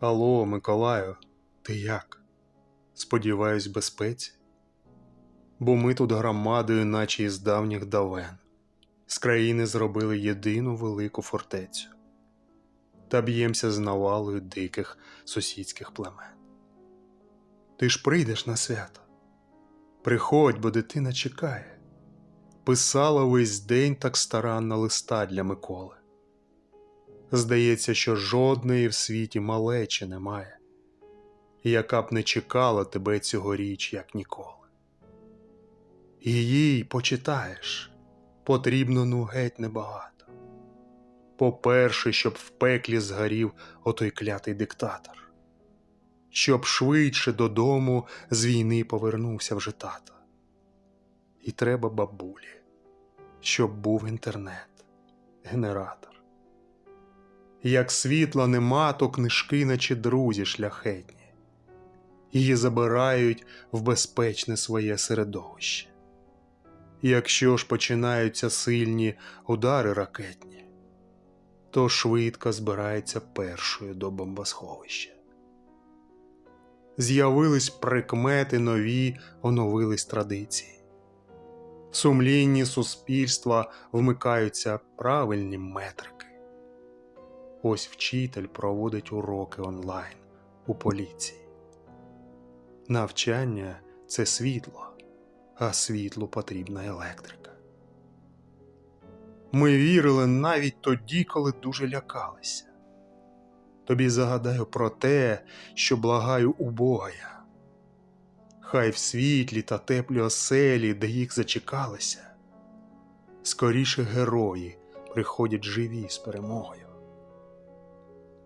Алло, Миколаю, ти як? Сподіваюсь, безпеці? Бо ми тут громадою, наче із давніх давен, з країни зробили єдину велику фортецю та б'ємося з навалою диких сусідських племен. Ти ж прийдеш на свято. Приходь, бо дитина чекає. Писала весь день так старанно листа для Миколи. Здається, що жодної в світі малечі немає, яка б не чекала тебе цьогоріч, як ніколи. І їй почитаєш, потрібно ну геть небагато. По-перше, щоб в пеклі згорів отой клятий диктатор, щоб швидше додому з війни повернувся вже тато. І треба бабулі, щоб був інтернет, генератор. Як світла нема, то книжки, наче друзі шляхетні, її забирають в безпечне своє середовище. Якщо ж починаються сильні удари ракетні, то швидко збирається першою до бомбосховища. З'явились прикмети нові, оновились традиції. В сумлінні суспільства вмикаються правильні метрики. Ось вчитель проводить уроки онлайн у поліції. Навчання це світло, а світлу потрібна електрика. Ми вірили навіть тоді, коли дуже лякалися. Тобі загадаю про те, що благаю у Бога я. Хай в світлі та теплі оселі, де їх зачекалися, скоріше герої приходять живі з перемогою.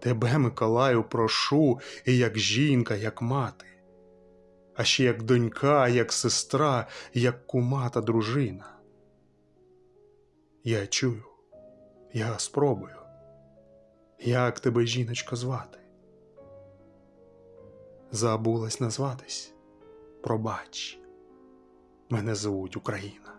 Тебе, Миколаю, прошу, і як жінка, як мати, а ще як донька, як сестра, як кума та дружина. Я чую, я спробую. Як тебе, жіночко, звати? Забулась назватись? Пробач, мене звуть Україна.